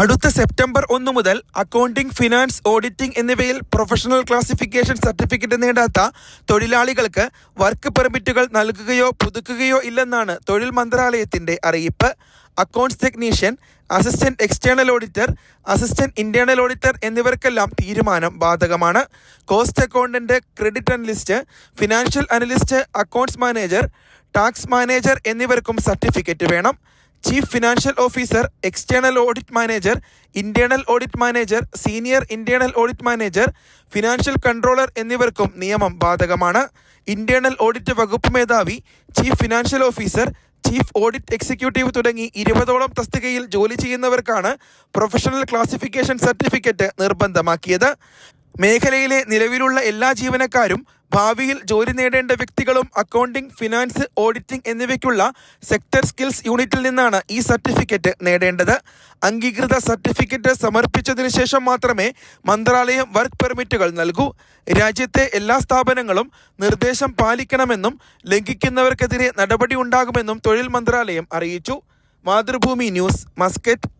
അടുത്ത സെപ്റ്റംബർ ഒന്ന് മുതൽ അക്കൗണ്ടിംഗ് ഫിനാൻസ് ഓഡിറ്റിംഗ് എന്നിവയിൽ പ്രൊഫഷണൽ ക്ലാസിഫിക്കേഷൻ സർട്ടിഫിക്കറ്റ് നേടാത്ത തൊഴിലാളികൾക്ക് വർക്ക് പെർമിറ്റുകൾ നൽകുകയോ പുതുക്കുകയോ ഇല്ലെന്നാണ് തൊഴിൽ മന്ത്രാലയത്തിന്റെ അറിയിപ്പ്. Accounts technician assistant external auditor assistant internal auditor എന്നിവർക്കെല്ലാം തീരുമാനം ബാധകമാണ്. Cost accountant credit analyst financial analyst accounts manager tax manager എന്നിവർക്കും സർട്ടിഫിക്കറ്റ് വേണം. Chief financial officer external audit manager internal audit manager senior internal audit manager financial controller എന്നിവർക്കും നിയമം ബാധകമാണ്. Internal audit വകുപ്പ് മേധാവി chief financial officer chief audit executive തുടങ്ങി ഇരുപതോളം തസ്തികയിൽ ജോലി ചെയ്യുന്നവർക്കാണ് പ്രൊഫഷണൽ ക്ലാസിഫിക്കേഷൻ സർട്ടിഫിക്കറ്റ് നിർബന്ധമാക്കിയത്. മേഖലയിലെ നിലവിലുള്ള എല്ലാ ജീവനക്കാരും ഭാവിയിൽ ജോലി നേടേണ്ട വ്യക്തികളും അക്കൗണ്ടിംഗ് ഫിനാൻസ് ഓഡിറ്റിംഗ് എന്നിവയ്ക്കുള്ള സെക്ടർ സ്കിൽസ് യൂണിറ്റിൽ നിന്നാണ് ഈ സർട്ടിഫിക്കറ്റ് നേടേണ്ടത്. അംഗീകൃത സർട്ടിഫിക്കറ്റ് സമർപ്പിച്ചതിനു ശേഷം മാത്രമേ മന്ത്രാലയം വർക്ക് പെർമിറ്റുകൾ നൽകൂ. രാജ്യത്തെ എല്ലാ സ്ഥാപനങ്ങളും നിർദ്ദേശം പാലിക്കണമെന്നും ലംഘിക്കുന്നവർക്കെതിരെ നടപടി ഉണ്ടാകുമെന്നും തൊഴിൽ മന്ത്രാലയം അറിയിച്ചു. Mathrubhumi news Muscat.